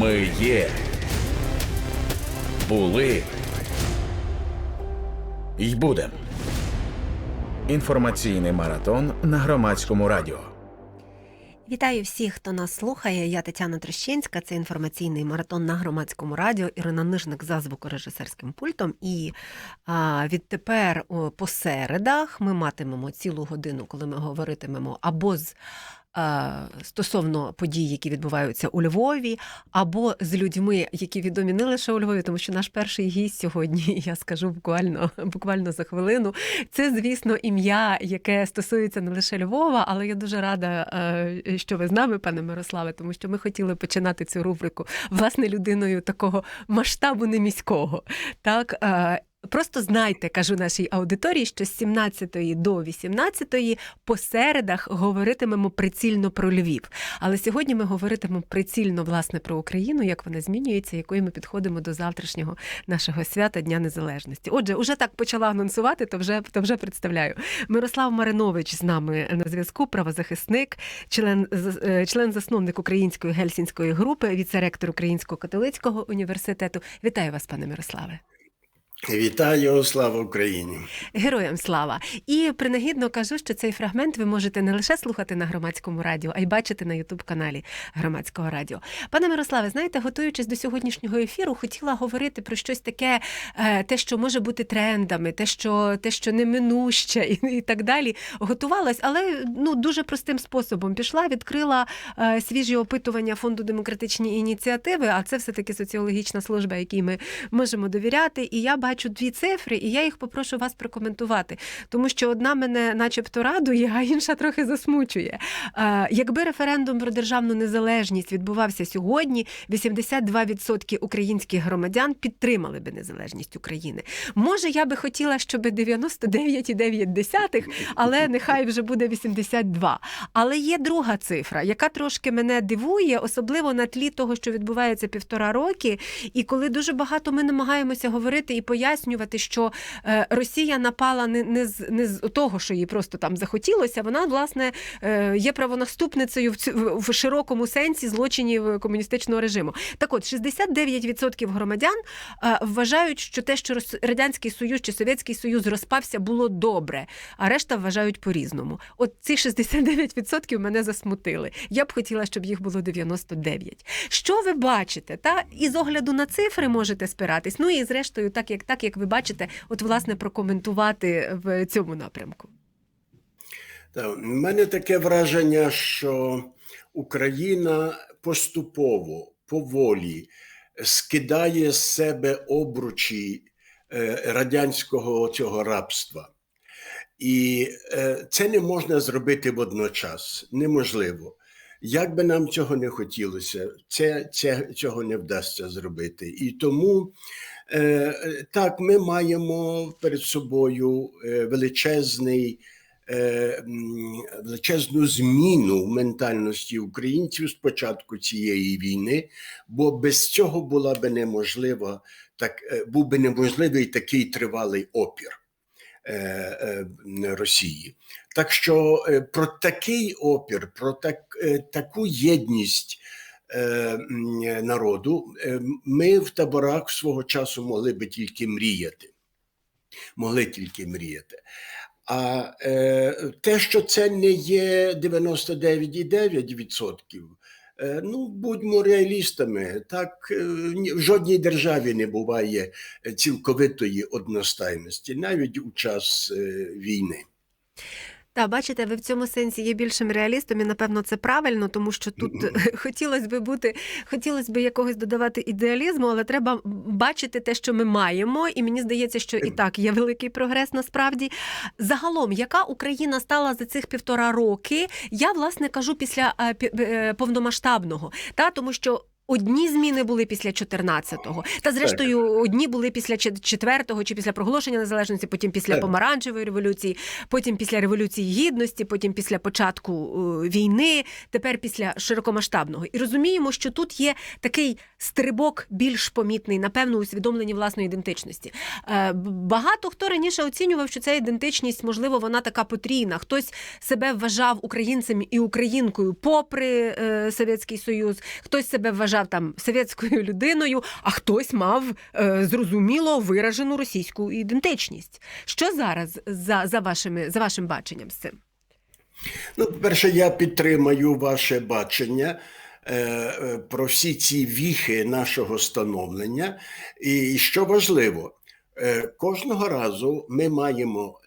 Ми є. Були. й будем. Інформаційний маратон на громадському радіо. Вітаю всіх, хто нас слухає. Я Тетяна Трещинська. Це інформаційний маратон на громадському радіо. Ірина Нижник за звукорежисерським пультом. І а, відтепер по середах ми матимемо цілу годину, коли ми говоритимемо або з. А, Стосовно подій, які відбуваються у Львові, або з людьми, які відомі не лише у Львові, тому що наш перший гість сьогодні, я скажу буквально буквально за хвилину. Це, звісно, ім'я, яке стосується не лише Львова, але я дуже рада, е, що ви з нами, пане Мирославе, тому що ми хотіли починати цю рубрику власне людиною такого масштабу не міського. Так, е, Просто знайте, кажу нашій аудиторії, що з 17 до 18 по середах говоритимемо прицільно про Львів. Але сьогодні ми говоритимемо прицільно власне про Україну, як вона змінюється, якою ми підходимо до завтрашнього нашого свята Дня Незалежності. Отже, уже так почала анонсувати, то вже то вже представляю. Мирослав Маринович з нами на зв'язку, правозахисник, член з- член засновник української гельсінської групи, віце-ректор Українського католицького університету. Вітаю вас, пане Мирославе. Вітаю, слава Україні! Героям слава! І принагідно кажу, що цей фрагмент ви можете не лише слухати на громадському радіо, а й бачити на Ютуб-каналі громадського радіо. Пане Мирославе, знаєте, готуючись до сьогоднішнього ефіру, хотіла говорити про щось таке, е, те, що може бути трендами, те, що те, що неминуще, і, і так далі. Готувалась, але ну дуже простим способом пішла, відкрила е, свіжі опитування фонду демократичні ініціативи. А це все таки соціологічна служба, якій ми можемо довіряти. І я бачу дві цифри, і я їх попрошу вас прокоментувати, тому що одна мене, начебто, радує, а інша трохи засмучує. Е, Якби референдум про державну незалежність відбувався сьогодні, 82% українських громадян підтримали би незалежність України. Може, я би хотіла, щоб 99,9, але нехай вже буде 82. Але є друга цифра, яка трошки мене дивує, особливо на тлі того, що відбувається півтора роки, і коли дуже багато ми намагаємося говорити і пояснювати, що е, Росія напала не, не з не з того, що їй просто там захотілося. Вона власне е, є правонаступницею в, цю, в, широкому сенсі злочинів комуністичного режиму. Так от 69% громадян е, вважають, що те, що радянський союз чи совєтський союз розпався, було добре, а решта вважають по-різному. От ці 69% мене засмутили. Я б хотіла, щоб їх було 99. Що ви бачите? Та і з огляду на цифри можете спиратись. Ну і зрештою, так як так як ви бачите, от власне прокоментувати в цьому напрямку. В мене таке враження, що Україна поступово, поволі скидає з себе обручі е, радянського цього рабства. І е, це не можна зробити водночас. Неможливо. Як би нам цього не хотілося, це, це цього не вдасться зробити. І тому так ми маємо перед собою е, величезний. е, Величезну зміну в ментальності українців з початку цієї війни, бо без цього була би неможлива, так е, був би неможливий такий тривалий опір е, е, Росії. Так що е, про такий опір, про так, е, таку єдність е, народу е, ми в таборах свого часу могли би тільки мріяти. Могли тільки мріяти. А е, те, що це не є 99,9%, е, ну будьмо реалістами. Так е, в жодній державі не буває цілковитої одностайності, навіть у час е, війни. Та бачите, ви в цьому сенсі є більшим реалістом, і напевно це правильно, тому що тут хотілося би бути, хотілося б якогось додавати ідеалізму, але треба бачити те, що ми маємо. І мені здається, що і так є великий прогрес насправді. Загалом, яка Україна стала за цих півтора роки? Я власне кажу після е, е, повномасштабного, та тому що. Одні зміни були після 14-го, та зрештою одні були після 4-го чи після проголошення незалежності, потім після Так. помаранчевої революції, потім після революції гідності, потім після початку е, війни, тепер після широкомасштабного. І розуміємо, що тут є такий стрибок більш помітний, напевно, усвідомлені власної ідентичності. Е, Багато хто раніше оцінював, що ця ідентичність, можливо, вона така потрійна. Хтось себе вважав українцем і українкою попри е, Совєтський Союз, хтось себе вважав вважав там совєтською людиною, а хтось мав е, зрозуміло виражену російську ідентичність. Що зараз за, за, вашими, за вашим баченням з цим? Ну, по-перше, я підтримаю ваше бачення е, е, про всі ці віхи нашого становлення. І що важливо, е, кожного разу ми маємо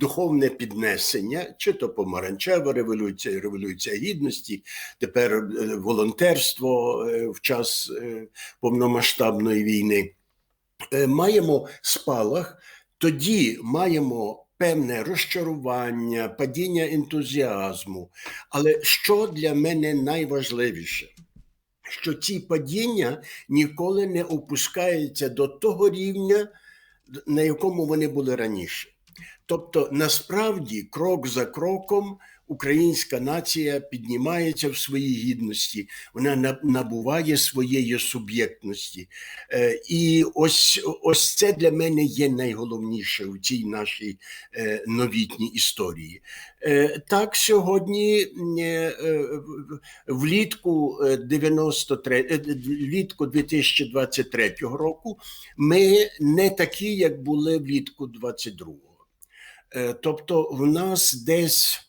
духовне піднесення, чи то помаранчева революція, революція гідності, тепер е, волонтерство е, в час е, повномасштабної війни. Маємо спалах, тоді маємо певне розчарування, падіння ентузіазму. Але що для мене найважливіше? Що ці падіння ніколи не опускаються до того рівня, на якому вони були раніше. Тобто, насправді, крок за кроком українська нація піднімається в своїй гідності, вона на- набуває своєї суб'єктності. Е, І ось, ось це для мене є найголовніше у цій нашій е, новітній історії. Е, Так, сьогодні влітку е, 93, е, влітку 2023 року ми не такі, як були влітку 22-го. Е, Тобто, в нас десь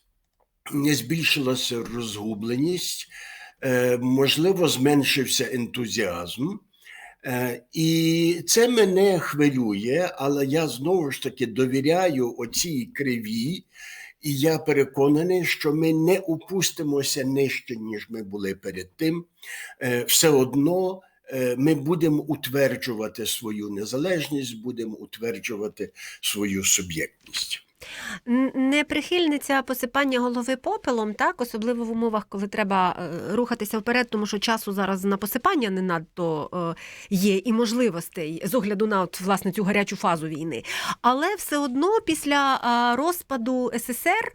не збільшилася розгубленість, е, можливо, зменшився ентузіазм. Е, І це мене хвилює, але я знову ж таки довіряю оцій криві, і я переконаний, що ми не опустимося нижче, ніж ми були перед тим. Е, Все одно е, ми будемо утверджувати свою незалежність, будемо утверджувати свою суб'єктність. Не прихильниця посипання голови попелом, так, особливо в умовах, коли треба е, рухатися вперед, тому що часу зараз на посипання не надто е, є і можливостей з огляду на от, власне цю гарячу фазу війни. Але все одно після розпаду СССР.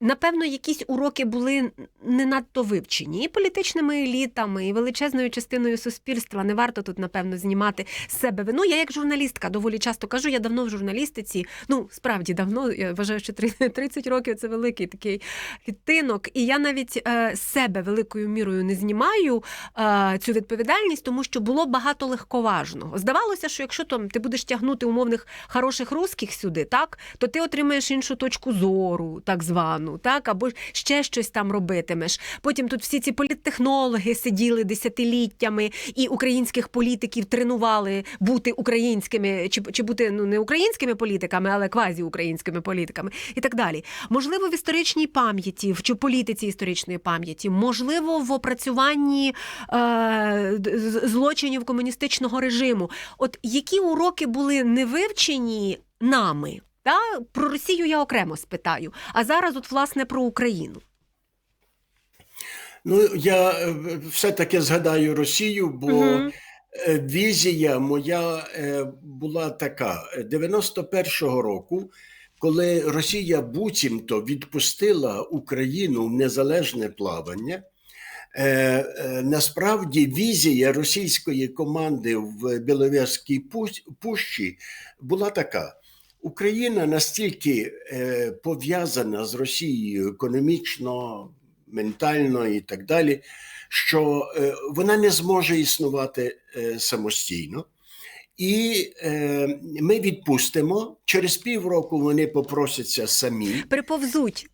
Напевно, якісь уроки були не надто вивчені і політичними елітами, і величезною частиною суспільства. Не варто тут, напевно, знімати себе вину. Я як журналістка доволі часто кажу, я давно в журналістиці. Ну, справді давно, я вважаю, що 30 30 років це великий такий відтинок. І я навіть е, себе великою мірою не знімаю е, цю відповідальність, тому що було багато легковажного. Здавалося, що якщо там ти будеш тягнути умовних хороших русських сюди, так то ти отримаєш іншу точку зору, так звану, так або ще щось там робитимеш. Потім тут всі ці політтехнологи сиділи десятиліттями і українських політиків тренували бути українськими, чи, чи бути ну не українськими політиками, але квазі-українськими політиками, і так далі. Можливо, в історичній пам'яті, в чи політиці історичної пам'яті, можливо, в опрацюванні е, злочинів комуністичного режиму. От які уроки були не вивчені нами? Та про Росію я окремо спитаю. А зараз, от власне, про Україну. Ну, я е, все-таки згадаю Росію, бо е, візія моя е, була така: 91-го року, коли Росія буцімто відпустила Україну в незалежне плавання. Насправді візія російської команди в Біловезькій пущі була така: Україна настільки е, пов'язана з Росією економічно, ментально і так далі, що е, вона не зможе існувати е, самостійно. І е, ми відпустимо. Через півроку вони попросяться самі Приповзуть.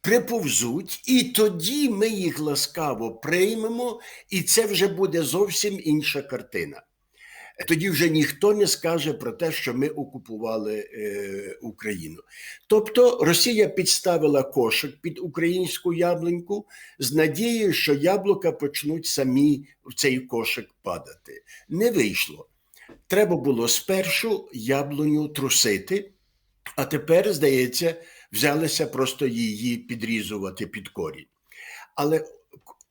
приповзуть, і тоді ми їх ласкаво приймемо, і це вже буде зовсім інша картина. Тоді вже ніхто не скаже про те, що ми окупували е, Україну. Тобто Росія підставила кошик під українську яблуньку з надією, що яблука почнуть самі в цей кошик падати. Не вийшло. Треба було спершу яблуню трусити, а тепер, здається, взялися просто її підрізувати під корінь. Але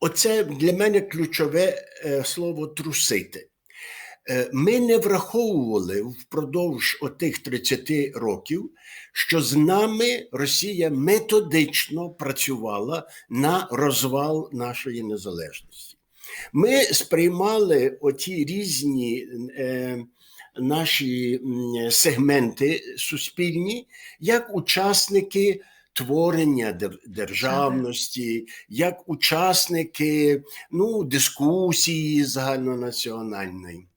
оце для мене ключове е, слово трусити. Е, Ми не враховували впродовж отих 30 років, що з нами Росія методично працювала на розвал нашої незалежності. Ми сприймали оті різні е, наші сегменти суспільні як учасники творення державності, як учасники ну, дискусії загальнонаціональної.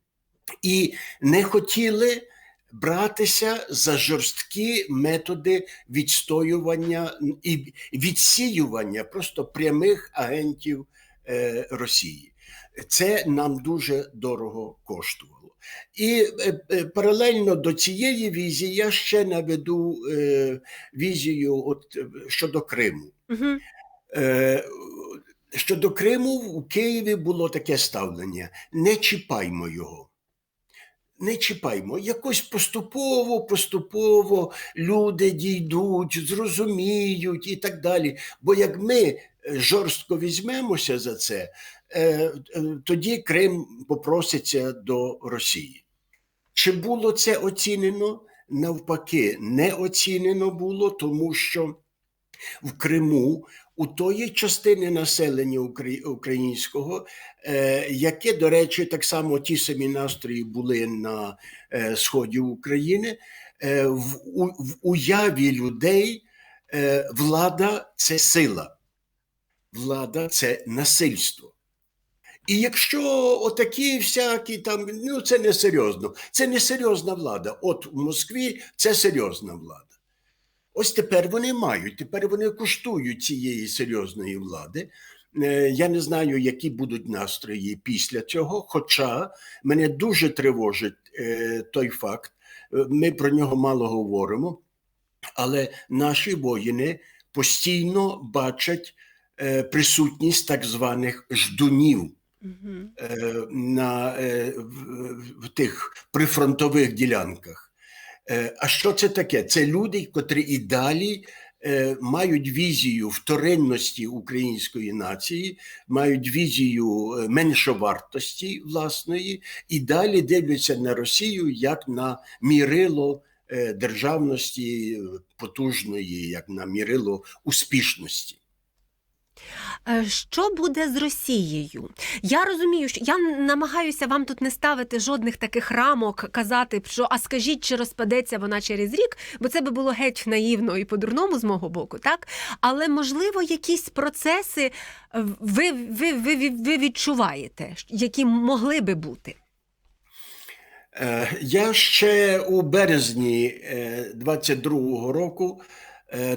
І не хотіли братися за жорсткі методи відстоювання і відсіювання просто прямих агентів е, Росії. Це нам дуже дорого коштувало. І е, е, паралельно до цієї візії я ще наведу візію от, щодо Криму. Угу. Щодо Криму у Києві було таке ставлення: не чіпаймо його. Не чіпаймо. Якось поступово, поступово люди дійдуть, зрозуміють і так далі. Бо як ми е, жорстко візьмемося за це, е, е, тоді Крим попроситься до Росії. Чи було це оцінено? Навпаки, не оцінено було, тому що в Криму у тої частини населення укра- українського, е, яке, до речі, так само ті самі настрої були на е, сході України, е, в, уяві людей влада це сила, влада це насильство. І якщо отакі всякі там, ну це не серйозно, це не серйозна влада. От в Москві це серйозна влада. Ось тепер вони мають, тепер вони коштують цієї серйозної влади. Е, Я не знаю, які будуть настрої після цього. Хоча мене дуже тривожить е, той факт, е, ми про нього мало говоримо, але наші воїни постійно бачать присутність так званих ждунів на, е, в, в тих прифронтових ділянках. Е, А що це таке? Це люди, котрі і далі е, мають візію вторинності української нації, мають візію е, меншовартості власної, і далі дивляться на Росію як на мірило державності потужної, як на мірило успішності. Е, Що буде з Росією? Я розумію, що я намагаюся вам тут не ставити жодних таких рамок, казати, що а скажіть, чи розпадеться вона через рік, бо це би було геть наївно і по-дурному з мого боку, так? Але можливо, якісь процеси е, ви, ви, ви, ви, відчуваєте, які могли би бути. Е, Я ще у березні е, 22-го року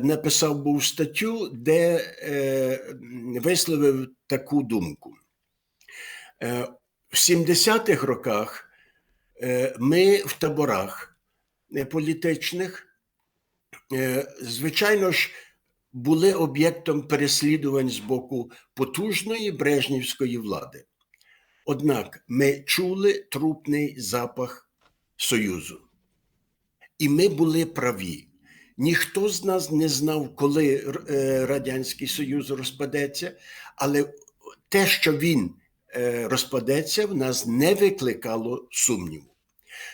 написав був статтю, де е, висловив таку думку. Е, В 70-х роках е, ми в таборах е, політичних, е, звичайно ж, були об'єктом переслідувань з боку потужної брежнівської влади. Однак ми чули трупний запах Союзу. І ми були праві. Ніхто з нас не знав, коли е, Радянський Союз розпадеться, але те, що він е, розпадеться, в нас не викликало сумніву.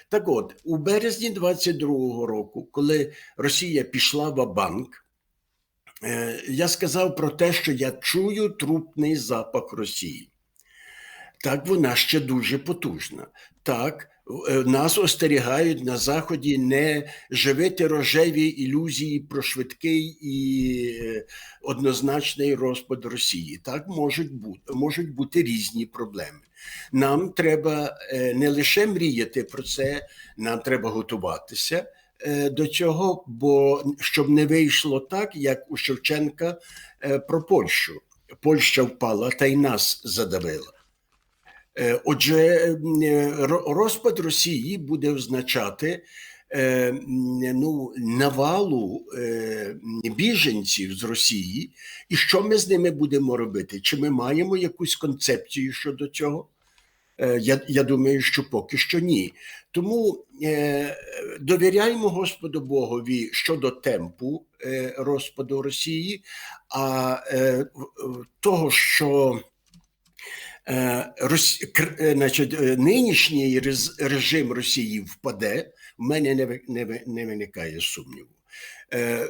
Так от, у березні 22-го року, коли Росія пішла в банк, я сказав про те, що я чую трупний запах Росії. Так, вона ще дуже потужна. Так, е, нас остерігають на Заході не живити рожеві ілюзії про швидкий і е, однозначний розпад Росії. Так, можуть бути, можуть бути різні проблеми. Нам треба е, не лише мріяти про це, нам треба готуватися е, до цього, бо щоб не вийшло так, як у Шевченка е, про Польщу. Польща впала та й нас задавила. Е, Отже, е, розпад Росії буде означати е, ну, навалу біженців з Росії, і що ми з ними будемо робити? Чи ми маємо якусь концепцію щодо цього? Я, я думаю, що поки що ні. Тому е, довіряємо Господу Богові щодо темпу е, розпаду Росії, а е, того, що значить, е, нинішній режим Росії впаде, в мене не, не, не виникає сумніву. Е,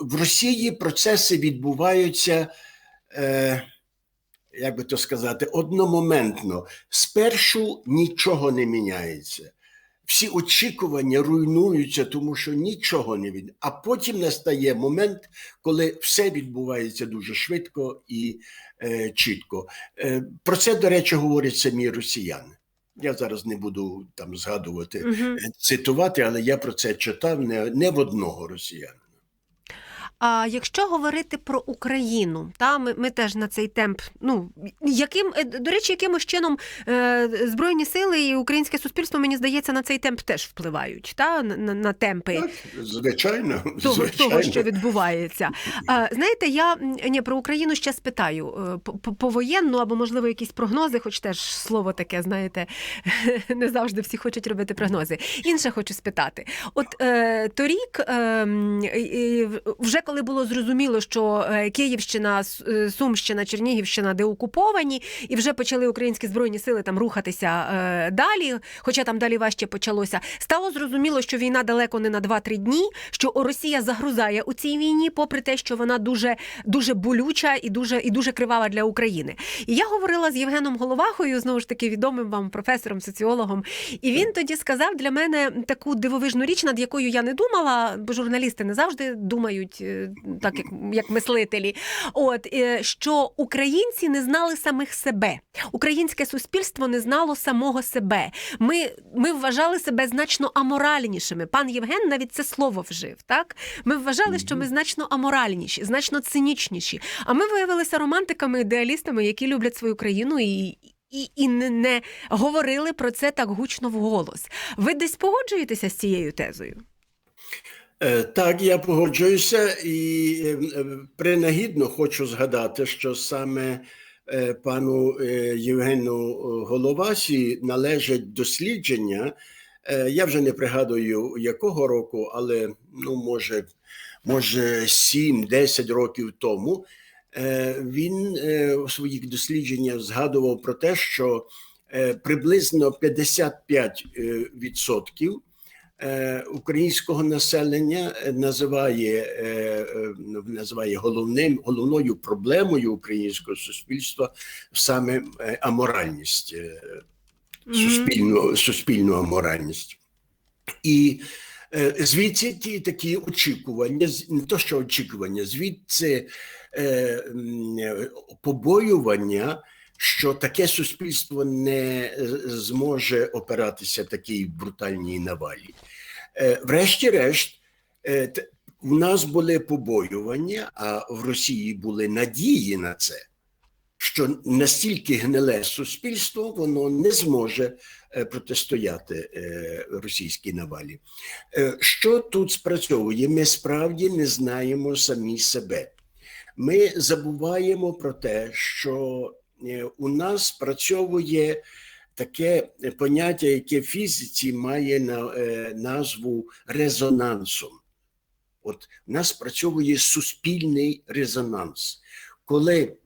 в- Росії процеси відбуваються, е, як би то сказати, одномоментно. Спершу нічого не міняється. Всі очікування руйнуються, тому що нічого не від. А потім настає момент, коли все відбувається дуже швидко і е, чітко. Е, про це, до речі, говорять самі росіяни. Я зараз не буду там згадувати, е, цитувати, але я про це читав не, не в одного росіянина. А якщо говорити про Україну, та ми, ми теж на цей темп. Ну яким е, до речі, якимось чином е, збройні сили і українське суспільство, мені здається, на цей темп теж впливають, та на, на, темпи. Так, звичайно, Того, звичайно. того, що відбувається. А, знаєте, я ні, про Україну ще спитаю е, по- по- повоєнну або, можливо, якісь прогнози, хоч теж слово таке, знаєте, не завжди всі хочуть робити прогнози. Інше хочу спитати. От е, торік, е, вже коли було зрозуміло, що е, Київщина, е, Сумщина, Чернігівщина деокуповані, і вже почали українські збройні сили там рухатися е, далі, хоча там далі важче почалося. Стало зрозуміло, що війна далеко не на 2-3 дні, що Росія загрузає у цій війні, попри те, що вона дуже дуже болюча і дуже і дуже кривава для України. І я говорила з Євгеном Головахою, знову ж таки відомим вам професором, соціологом. І він тоді сказав для мене таку дивовижну річ, над якою я не думала, бо журналісти не завжди думають так, як, як мислителі. От е, що українці не знали самих себе, українське суспільство не знало самого себе. Ми, ми вважали себе значно аморальнішими. Пан Євген навіть це слово вжив. Так ми вважали, що ми значно аморальніші, значно цинічніші. А ми виявилися романтиками, ідеалістами, які люблять свою країну і. І, і не, не говорили про це так гучно вголос. Ви десь погоджуєтеся з цією тезою? Е, Так, я погоджуюся і е, е, принагідно хочу згадати, що саме е, пану е, Євгену Головасі належать дослідження. Я вже не пригадую якого року, але ну, може, може 7-10 років тому. Він у своїх дослідженнях згадував про те, що приблизно 55% е, відсотків е, українського населення е, називає, е, е, називає головним, головною проблемою українського суспільства саме е, аморальність, е, суспільну, суспільну аморальність. І е, звідси ті такі очікування, не то що очікування, звідси е, е, побоювання, що таке суспільство не е, зможе опиратися такій брутальній навалі. Е, Врешті-решт, е, у нас були побоювання, а в Росії були надії на це, що настільки гниле суспільство, воно не зможе протистояти російській навалі. Що тут спрацьовує? Ми справді не знаємо самі себе. Ми забуваємо про те, що у нас спрацьовує таке поняття, яке в фізиці має е, назву резонансом. От у нас спрацьовує суспільний резонанс, коли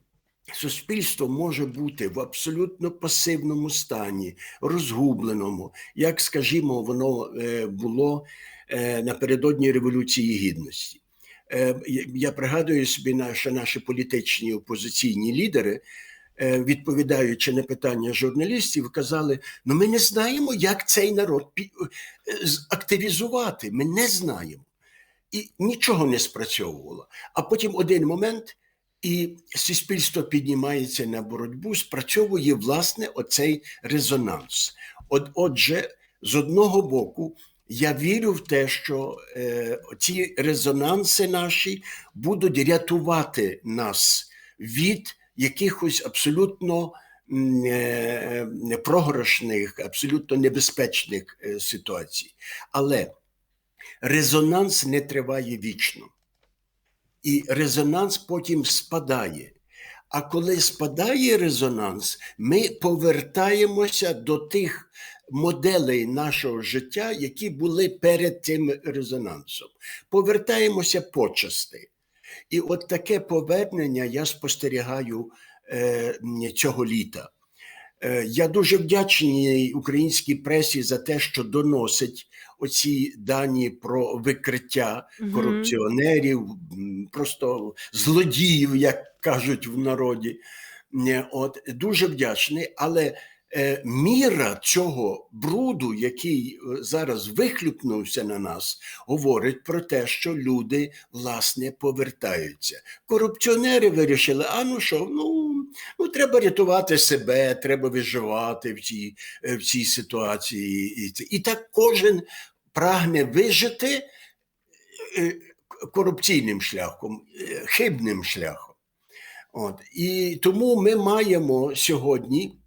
суспільство може бути в абсолютно пасивному стані, розгубленому, як, скажімо, воно е, було е, напередодні Революції Гідності. Е, я- пригадую собі, що наші політичні опозиційні лідери, е, відповідаючи на питання журналістів, казали: ну ми не знаємо, як цей народ е, активізувати. Ми не знаємо. І нічого не спрацьовувало. А потім один момент, і суспільство піднімається на боротьбу, спрацьовує власне оцей резонанс. От, отже, з одного боку, я вірю в те, що е, ці резонанси наші будуть рятувати нас від якихось абсолютно е, е, програшних, абсолютно небезпечних е, ситуацій. Але резонанс не триває вічно. І резонанс потім спадає. А коли спадає резонанс, ми повертаємося до тих моделей нашого життя, які були перед цим резонансом. Повертаємося почасти. І от таке повернення я спостерігаю е, цього літа. Е, Я дуже вдячний українській пресі за те, що доносить оці дані про викриття Мгм. корупціонерів, просто злодіїв, як кажуть в народі. Е, От дуже вдячний, але міра цього бруду, який е, зараз вихлюпнувся на нас, говорить про те, що люди власне повертаються. Корупціонери вирішили: а ну що, ну, ну треба рятувати себе, треба виживати в цій, е, в цій ситуації. І, так кожен прагне вижити е, корупційним шляхом, е, хибним шляхом. От. І тому ми маємо сьогодні,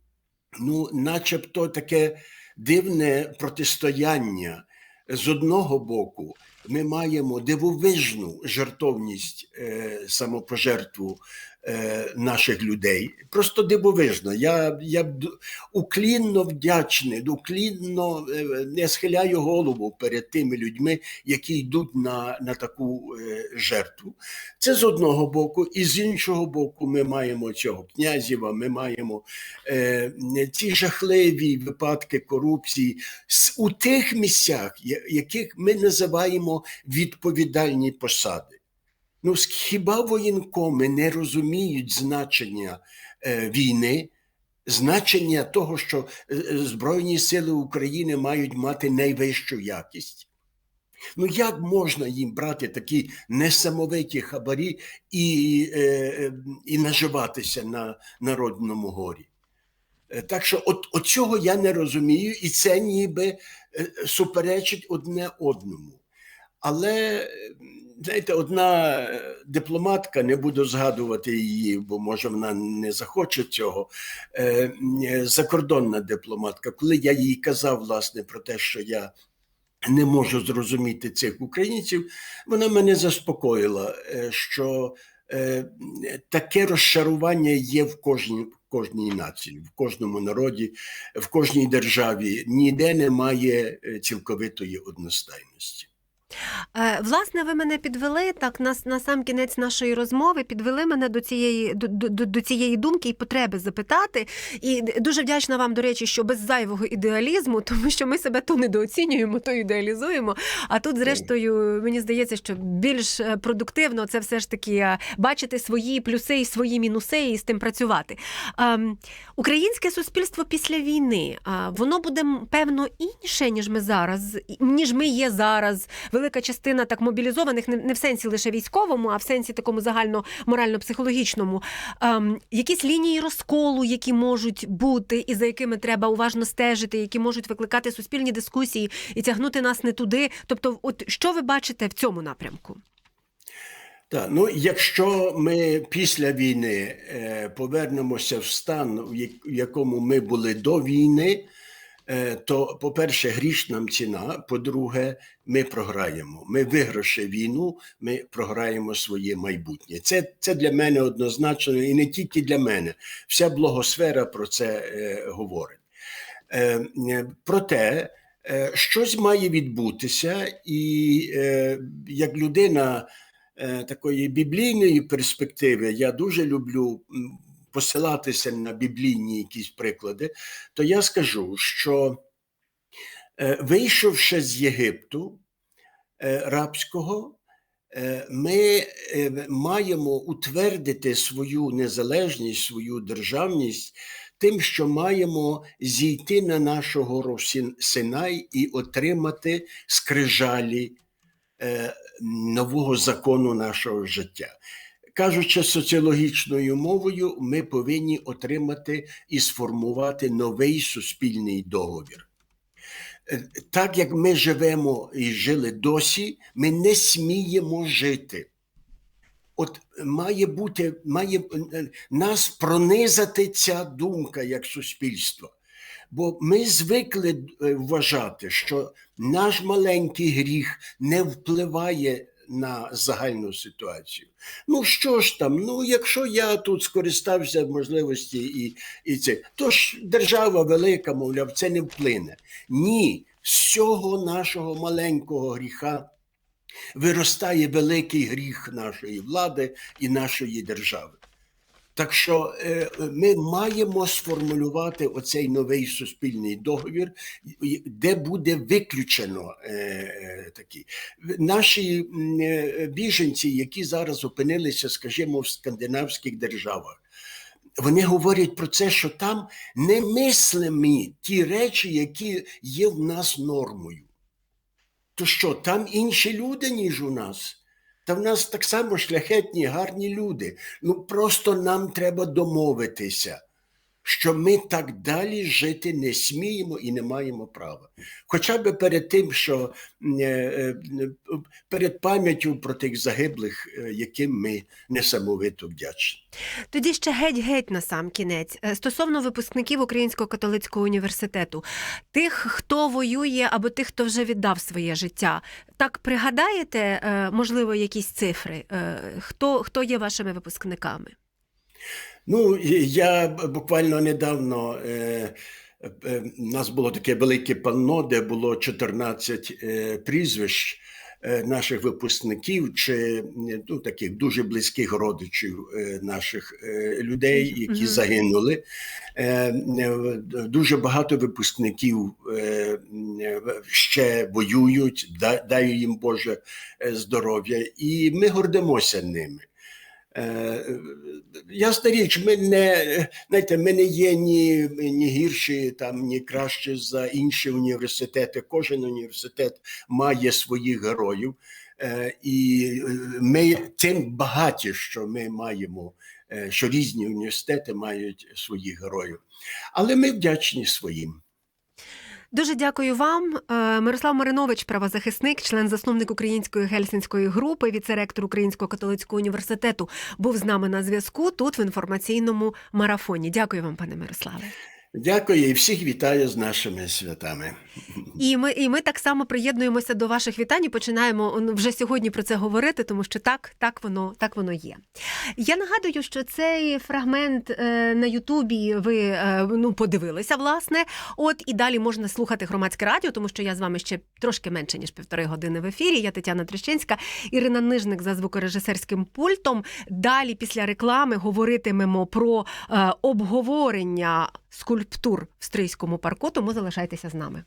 ну, начебто, таке дивне протистояння. З одного боку, ми маємо дивовижну жертовність е, самопожертву е, наших людей. Просто дивовижно. Я, я уклінно вдячний, уклінно е, не схиляю голову перед тими людьми, які йдуть на, на таку е, жертву. Це з одного боку, і з іншого боку, ми маємо цього князєва, ми маємо е, ці жахливі випадки корупції у тих місцях, яких ми називаємо відповідальні посади. Ну, хіба воєнкоми не розуміють значення е, війни, значення того, що е, е, Збройні сили України мають мати найвищу якість? Ну як можна їм брати такі несамовиті хабарі і, е, е, і наживатися на народному горі? Так що от, от цього я не розумію, і це ніби суперечить одне одному. Але, знаєте, одна е, дипломатка, не буду згадувати її, бо може вона не захоче цього. е, е, Закордонна дипломатка, коли я їй казав власне про те, що я не можу зрозуміти цих українців, вона мене заспокоїла, що таке розчарування є в кожній, в кожній нації, в кожному народі, в кожній державі. Ніде немає цілковитої одностайності. Е, Власне, ви мене підвели так на, на сам кінець нашої розмови, підвели мене до цієї до, до, до цієї думки і потреби запитати. І дуже вдячна вам, до речі, що без зайвого ідеалізму, тому що ми себе то недооцінюємо, то ідеалізуємо. А тут, зрештою, мені здається, що більш е, продуктивно це все ж таки е, бачити свої плюси і свої мінуси і з тим працювати. Ем, Українське суспільство після війни воно буде певно інше, ніж ми зараз, ніж ми є зараз. Велика частина так мобілізованих, не, в сенсі лише військовому, а в сенсі такому загально морально-психологічному. Ем, якісь лінії розколу, які можуть бути, і за якими треба уважно стежити, які можуть викликати суспільні дискусії і тягнути нас не туди. Тобто, от що ви бачите в цьому напрямку? Так, ну якщо ми після війни е, повернемося в стан, в якому ми були до війни, то, по-перше, гріш нам ціна. По-друге, ми програємо. Ми вигравши війну, ми програємо своє майбутнє. Це, це для мене однозначно, і не тільки для мене. Вся блогосфера про це е, говорить. Е, е, проте, е, щось має відбутися, і е, як людина е, такої біблійної перспективи, я дуже люблю посилатися на біблійні якісь приклади, то я скажу, що е, вийшовши з Єгипту е, рабського, е, ми маємо утвердити свою незалежність, свою державність тим, що маємо зійти на нашу гору Синай і отримати скрижалі нового закону нашого життя. Кажучи соціологічною мовою, ми повинні отримати і сформувати новий суспільний договір. Е, Так як ми живемо і жили досі, ми не сміємо жити. От має бути, має е, нас пронизати ця думка як суспільство. Бо ми звикли е, вважати, що наш маленький гріх не впливає на загальну ситуацію. Ну що ж там, ну якщо я тут скористався можливості і, і це, то ж держава велика, мовляв, це не вплине. Ні, з цього нашого маленького гріха виростає великий гріх нашої влади і нашої держави. Так що е, ми маємо сформулювати оцей новий суспільний договір, де буде виключено е, е, такі наші біженці, які зараз опинилися, скажімо, в скандинавських державах. вони говорять про це, що там немислимі ті речі, які є в нас нормою. То що, там інші люди, ніж у нас? Та в нас так само шляхетні, гарні люди. Ну просто нам треба домовитися, що ми так далі жити не сміємо і не маємо права. Хоча б перед тим, що е, е, перед пам'яттю про тих загиблих, е, яким ми несамовито вдячні. Тоді ще геть-геть на сам кінець. Стосовно випускників Українського католицького університету, тих, хто воює, або тих, хто вже віддав своє життя. Так пригадаєте, можливо, якісь цифри? Хто, хто є вашими випускниками? Ну, я буквально недавно. Е, е, у нас було таке велике панно, де було 14 е, прізвищ е, наших випускників чи ну, таких дуже близьких родичів е, наших е, людей, які Мгм. загинули. Е, е, Дуже багато випускників е, е, ще воюють, да- дай їм Боже е, здоров'я, і ми гордимося ними. Е, Ясна річ, ми не, знаєте, ми не є ні, ні гірші, там, ні кращі за інші університети. Кожен університет має своїх героїв. Е, І е, ми тим багаті, що ми маємо, що різні університети мають своїх героїв. Але ми вдячні своїм. Дуже дякую вам. Е, Мирослав Маринович, правозахисник, член-засновник Української гельсінської групи, віце-ректор Українського католицького університету, був з нами на зв'язку тут в інформаційному марафоні. Дякую вам, пане Мирославе. Дякую і всіх вітаю з нашими святами. І ми, і ми так само приєднуємося до ваших вітань і починаємо вже сьогодні про це говорити, тому що так, так воно, так воно є. Я нагадую, що цей фрагмент е, на Ютубі ви е, ну, подивилися, власне. От і далі можна слухати громадське радіо, тому що я з вами ще трошки менше ніж півтори години в ефірі. Я Тетяна Трещинська, Ірина Нижник за звукорежисерським пультом. Далі, після реклами, говоритимемо про е, обговорення скульптур в Стрийському парку. Тому залишайтеся з нами.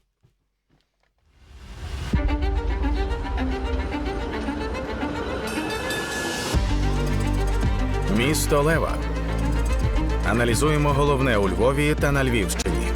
Місто Лева. Аналізуємо головне у Львові та на Львівщині.